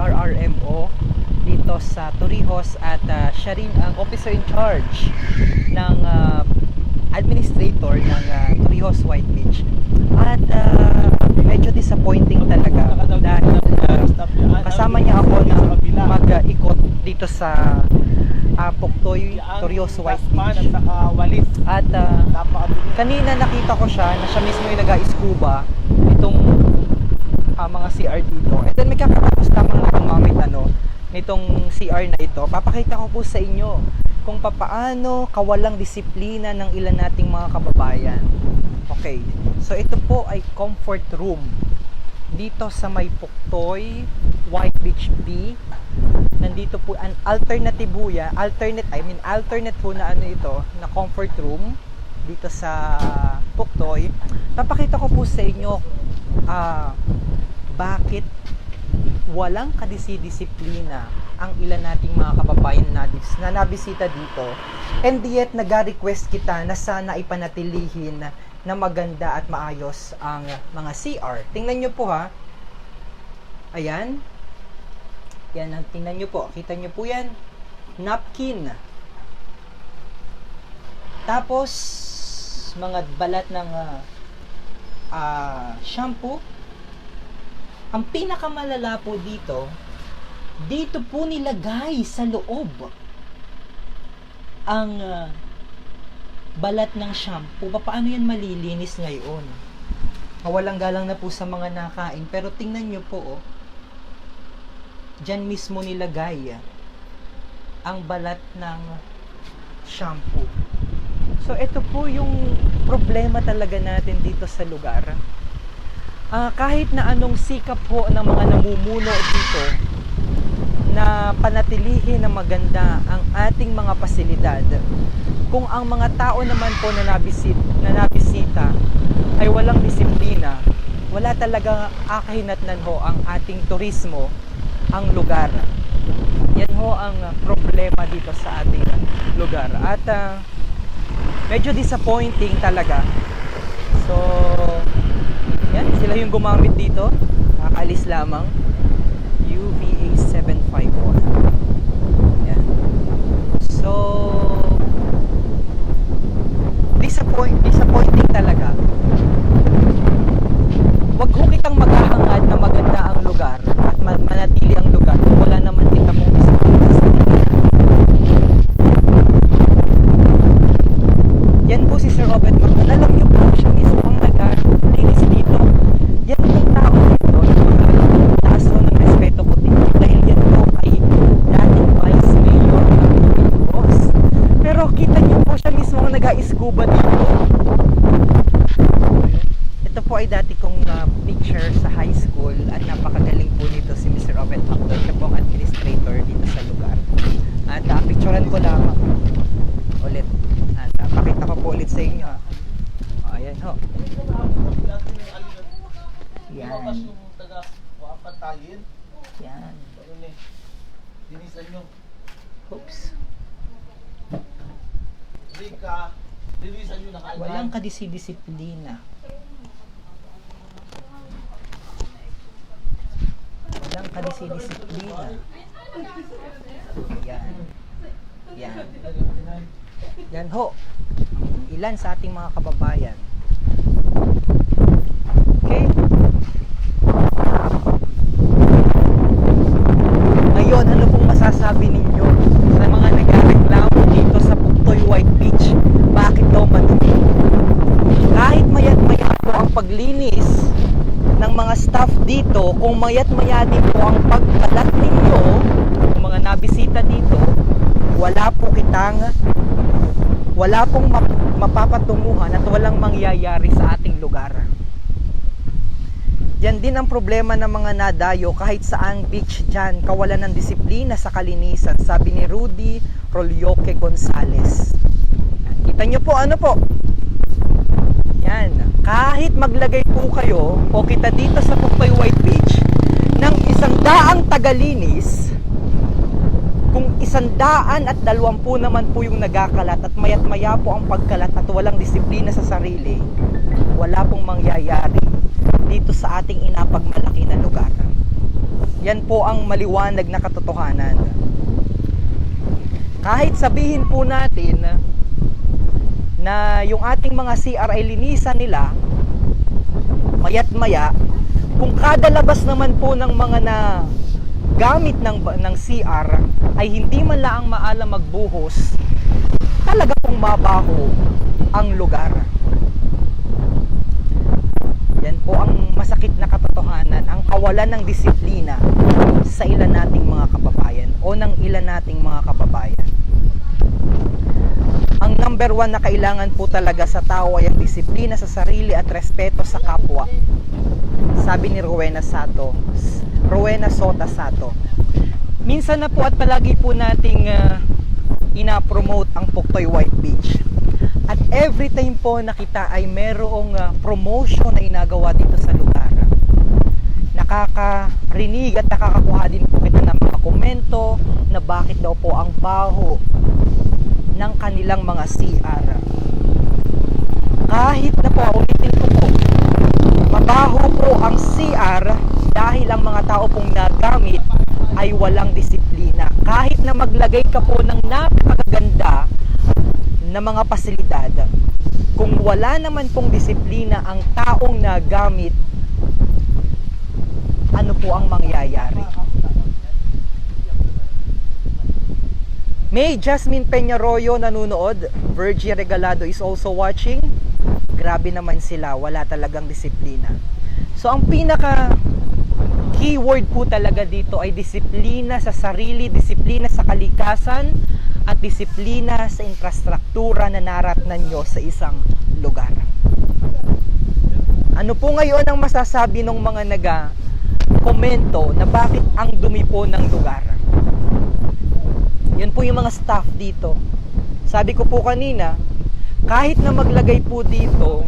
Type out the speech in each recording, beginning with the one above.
PRRMO dito sa Torrijos at ah, siya rin ang officer in charge ng ah, administrator ng ah, Torrijos White Beach. At ah, medyo disappointing talaga dahil ah, kasama niya ako na mag-ikot dito sa uh, Puktoy, Torrijos White Beach. At Napakadumi. kanina nakita ko siya na siya mismo yung nag-scuba itong ah, mga CR dito. And then may kakatapos lamang na gumamit ano, nitong CR na ito. Papakita ko po sa inyo kung papaano kawalang disiplina ng ilan nating mga kababayan. Okay, so ito po ay comfort room dito sa may Puktoy, White Beach B. Nandito po an alternative po yan, alternate, I mean alternate po na ano ito, na comfort room dito sa Puktoy. Papakita ko po sa inyo ah, bakit walang kadisiplina ang ilan nating mga kababayan na, na nabisita dito. And yet, nag-request kita na sana ipanatilihin na maganda at maayos ang mga CR. Tingnan nyo po ha. Ayan. Yan, ang tingnan nyo po. Kita nyo po yan. Napkin. Tapos, mga balat ng ah, ah, shampoo. Ang pinakamalala po dito, dito po nilagay sa loob ang ah, balat ng shampoo. Paano yan malilinis ngayon? Mawalang galang na po sa mga nakain. Pero tingnan nyo po, oh. Diyan mismo nilagay ang balat ng shampoo. So, ito po yung problema talaga natin dito sa lugar. Ah, kahit na anong sikap po ng mga namumuno dito na panatilihin na maganda ang ating mga pasilidad. Kung ang mga tao naman po na nabisit, na nabisita ay walang disiplina, wala talaga akahinatnan ho ang ating turismo, ang lugar. Yan ho ang problema dito sa ating lugar. At ah, medyo disappointing talaga. So, sila yung gumamit dito. Nakakalis lamang. UVA 751. Yan. So, disappoint, disappointing talaga. Wag ho kitang maghahangad na maganda ang lugar at man- manatili ang lugar kung wala naman kita mong disiplina sa sarili. Yan po si Sir Robert Macron. Alam niyo po, siya mismo ang nag-linis dito. Yan po tao dito na taas ko ng respeto ko dito dahil yan po ay dating vice mayor ng boss. Pero kita niyo po siya mismo ang nag-scuba dito. Ito po ay dati kong ah, picture sa high school at napakagaling po nito si Mr. Robert Macdon. Siya po ang administrator dito sa lugar. At picturean ko lang ulit. At uh, pakita ko po ulit sa inyo. Oh, ayan ho. Yan. Yan. Oops. Hindi ka. Dinisan nyo na kaagad. Walang kadisiplina. Walang kadisiplina. Yan. Yan. Yan ho. Ilan sa ating mga kababayan. Okay? Ngayon, ano pong masasabi ninyo sa mga nagreklamo dito sa Puktoy White Beach? Bakit daw madumi? Kahit mayat maya po ang paglinis ng mga staff dito, kung mayat maya din po ang pagkalat ninyo, ng mga nabisita dito, kitang wala pong map- mapapatunguhan at walang mangyayari sa ating lugar. Yan din ang problema ng mga nadayo kahit saang beach dyan, kawalan ng disiplina sa kalinisan, sabi ni Rudy Rolyoque Gonzales. Kita nyo po, ano po? Yan. Kahit maglagay po kayo o kita dito sa Pukpay White Beach ng isang daang tagalinis, isandaan at dalawampu naman po yung nagakalat at mayat maya po ang pagkalat at walang disiplina sa sarili, wala pong mangyayari dito sa ating inapagmalaki na lugar. Yan po ang maliwanag na katotohanan. Kahit sabihin po natin na yung ating mga CR linisan nila, mayat maya, kung kada labas naman po ng mga na gamit ng, ng CR ay hindi man lang maalam magbuhos, talaga pong mabaho ang lugar. Yan po ang masakit na katotohanan, ang kawalan ng disiplina sa ilan nating mga kababayan o ng ilan nating mga kababayan. Ang number one na kailangan po talaga sa tao ay ang disiplina sa sarili at respeto sa kapwa. Sabi ni Rowena Sato, Rowena Sota Sato. Minsan na po at palagi po nating uh, ina-promote ang Puktoy White Beach. At every time po nakita ay merong uh, promotion na inagawa dito sa lugar. Nakakarinig at nakakakuha din po kita ng mga komento na bakit daw po ang baho ng kanilang mga CR. Kahit na po, ulitin ko po, mabaho po ang CR dahil ang mga tao pong nagamit ay walang disiplina. Kahit na maglagay ka po ng napakaganda na mga pasilidad, kung wala naman pong disiplina ang taong nagamit, ano po ang mangyayari? May Jasmine Peñarroyo nanonood. Virgie Regalado is also watching. Grabe naman sila, wala talagang disiplina. So ang pinaka keyword po talaga dito ay disiplina sa sarili, disiplina sa kalikasan, at disiplina sa infrastruktura na naratnan nyo sa isang lugar. Ano po ngayon ang masasabi ng mga naga komento na bakit ang dumi po ng lugar? Yan po yung mga staff dito. Sabi ko po kanina, kahit na maglagay po dito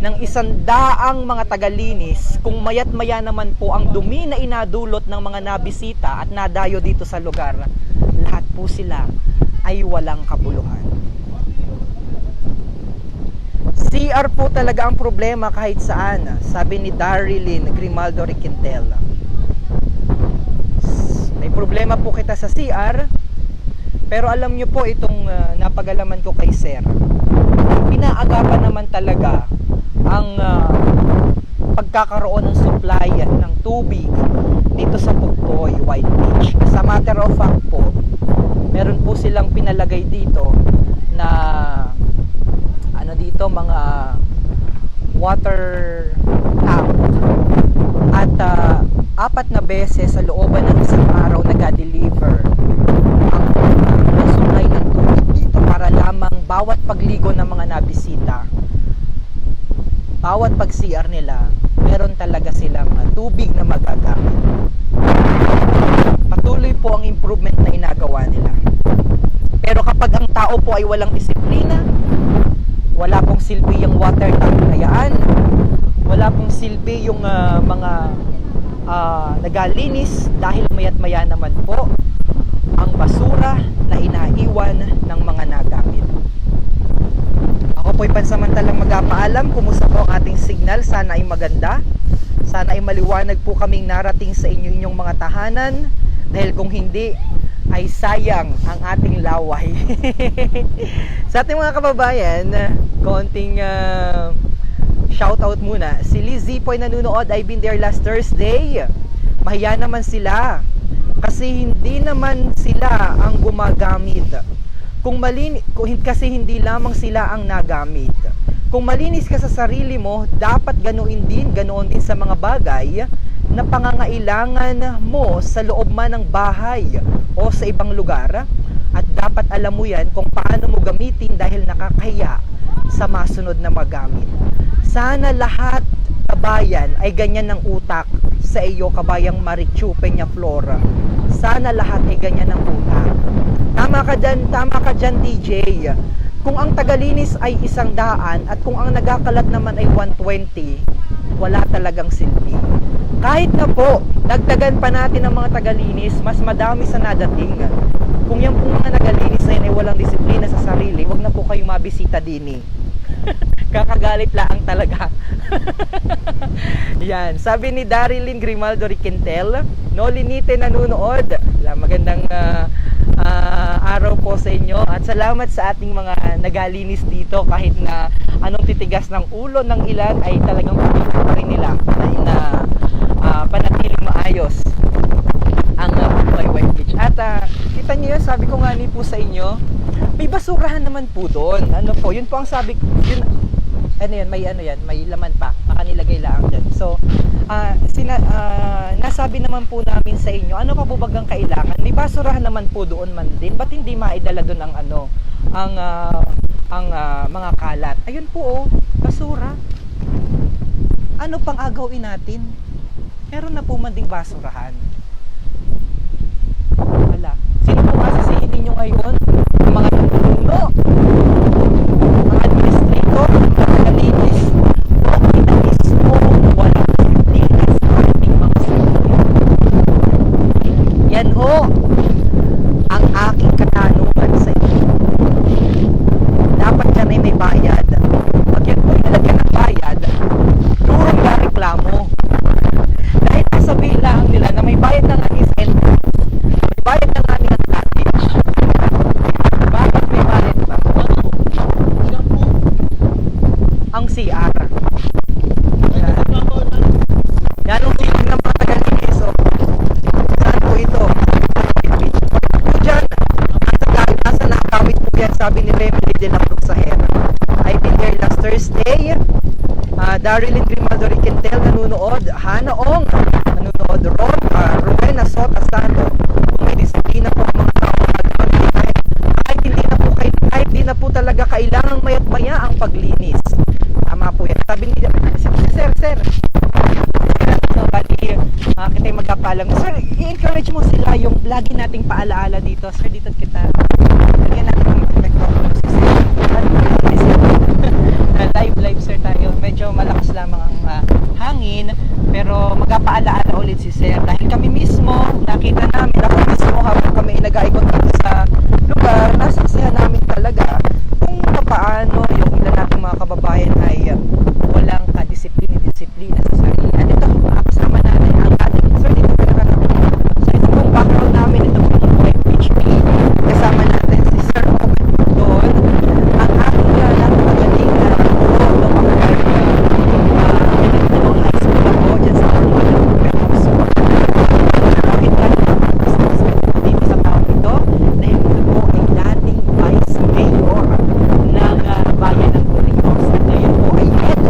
ng isang daang mga tagalinis, kung mayat maya naman po ang dumi na inadulot ng mga nabisita at nadayo dito sa lugar, lahat po sila ay walang kabuluhan. CR po talaga ang problema kahit saan, sabi ni Darilyn Grimaldo Riquintel. May problema po kita sa CR, pero alam nyo po itong uh, napagalaman ko kay Sir. Pinaagapan naman talaga ang uh, pagkakaroon ng supply ng tubig dito sa Pugtoy, White Beach. As a matter of fact po, meron po silang pinalagay dito na ano dito mga water tank at uh, apat na beses sa looban ng isang araw nag-deliver ang ang supply ng tubig dito para lamang bawat pagligo ng mga nabisita bawat pag CR nila meron talaga silang uh, tubig na magagamit patuloy po ang improvement na inagawa nila pero kapag ang tao po ay walang disiplina wala pong silbi yung water tank na yan wala pong silbi yung uh, mga uh, nagalinis dahil mayat maya naman po ang basura na inaiwan ng mga nagamit. Ako po'y pansamantalang magpapaalam kumusta po ang ating signal. Sana ay maganda. Sana ay maliwanag po kaming narating sa inyo inyong mga tahanan. Dahil kung hindi, ay sayang ang ating laway. sa ating mga kababayan, konting uh, shout out muna. Si Lizzie po ay nanonood. I've been there last Thursday. Mahiya naman sila kasi hindi naman sila ang gumagamit. Kung malin kung kasi hindi lamang sila ang nagamit. Kung malinis ka sa sarili mo, dapat ganoon din, ganoon din sa mga bagay na pangangailangan mo sa loob man ng bahay o sa ibang lugar at dapat alam mo yan kung paano mo gamitin dahil nakakahiya sa masunod na magamit. Sana lahat kabayan ay ganyan ng utak sa iyo kabayang Marichu Peña Flora. Sana lahat ay ganyan ng utak. Tama ka dyan, tama ka dyan DJ. Kung ang tagalinis ay isang daan at kung ang nagakalat naman ay 120, wala talagang silbi. Kahit na po, dagdagan pa natin ang mga tagalinis, mas madami sa nadating. Kung po mga nagalinis na yun ay walang disiplina sa sarili, wag na po kayong mabisita din eh. Kakagalit lang talaga. Yan, sabi ni Darilyn Grimaldo Riquentel, Nolinite nanonood. La, magandang ah, ah, araw po sa inyo at salamat sa ating mga nagalinis dito kahit na anong titigas ng ulo ng ilan ay talagang pumili pa rin nila na, na ah, panatiling maayos ang uh, Buhay Beach. At ah, kita niyo sabi ko nga ni po sa inyo, may basurahan naman po doon. Ano po, yun po ang sabi, yun, ano yan, may ano yan, may laman pa, makanilagay lang dyan. So, ah, sina, ah, nasabi naman po namin sa inyo, ano pa po bagang kailangan? May basurahan naman po doon man din. Ba't hindi maidala doon ang ano, ang, ah, ang ah, mga kalat? Ayun po oh, basura. Ano pang agawin natin? Meron na po man ding basurahan. Wala. Sino po masisihin ninyo ngayon? Mga namumuno, mga administrator, mga kalinis, o kita mismo wala linis sa ating mga sarili. Yan ho ang aking katanungan sa inyo. Dapat yan ay may bayad. Pag yan po nilagyan ng bayad, durong na reklamo. Dahil sasabihin lang nila na may bayad ng anis entrance, may bayad ng anis cottage. Bakit may bayad pa? Yan po. Ang CR. Ay, nagpapao na. Yan ang feeling ng mga taga-linis. oh. Saan po ito? Beach. Pag po dyan, nasa, ga- nasa nakawit po yan, sabi ni Remedy de la Bruxahera. I've been there last Thursday. Uh, Daryl Grimaldo Riquentel nanonood. Hana Ong nanonood. Ron, uh, Rowena Sota Sano. Kung may disiplina po ang mga tao kahit hindi na po kahit, kahit hindi na po talaga kailangang mayat maya ang paglinis. Tama po yan. Sabi ni Sir, sir, So, bali, uh, kita yung magkapalang. Sir, i-encourage mo sila yung lagi nating paalaala dito. Sir, dito kita. Lagyan natin yung reflector. Si Sir. Ano po yung listen? Live, sir, tayo. Medyo malakas lamang ang ah, hangin. Pero magpaalaala ulit si Sir. Dahil kami mismo, nakita namin, ako mismo habang kami nag-aikot sa lugar, nasaksihan namin talaga kung paano yung ilan nating mga kababayan ay walang kadisiplina-disiplina sa sarili. At ito, ah, kasama natin ang ating, sir, dito ka nakarating. So ito pong background namin, ito pong yung PHP. Kasama natin si Sir Oak doon. Ang ating uh, napakagaling na guro, no, kapag uh, nagtaong high school ako dyan sa Normal So, bakit ka dito sa taong ito? Dahil ito po ay dating Vice Mayor ng uh, bayan ng Corinthos. At ngayon po ay head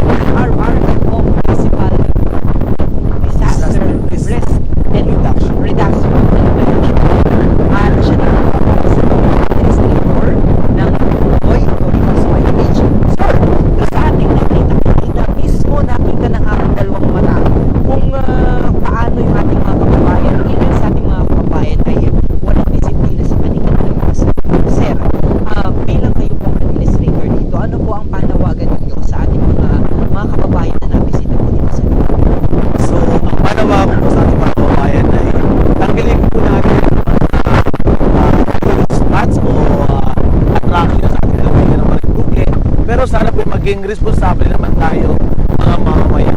MRR o Municipal Disaster Risk and Reduction. Reduction and Prevention. At siya na ang sa administrator ng Boy Corinthos YPH. Sir, sa ating nakita, nakita mismo nakita ng ating dalawang mata kung ah, paano yung ating mga kababayan, ilan sa ating mga kababayan ay walang disiplina sa kanilang mga sarili. Sir, ah, bilang kayo pong administrator dito, ano po ang panawagan ninyo sa ating mga mga kababayan na nabisita po dito sa lugar? So, ang panawagan ko sa ating mga kababayan ay tanggalin po natin ang mga uh, tourist spots o uh, attraction sa ating lalawigan ng Marinduque. Pero sana po maging responsable naman tayo mga mamamayan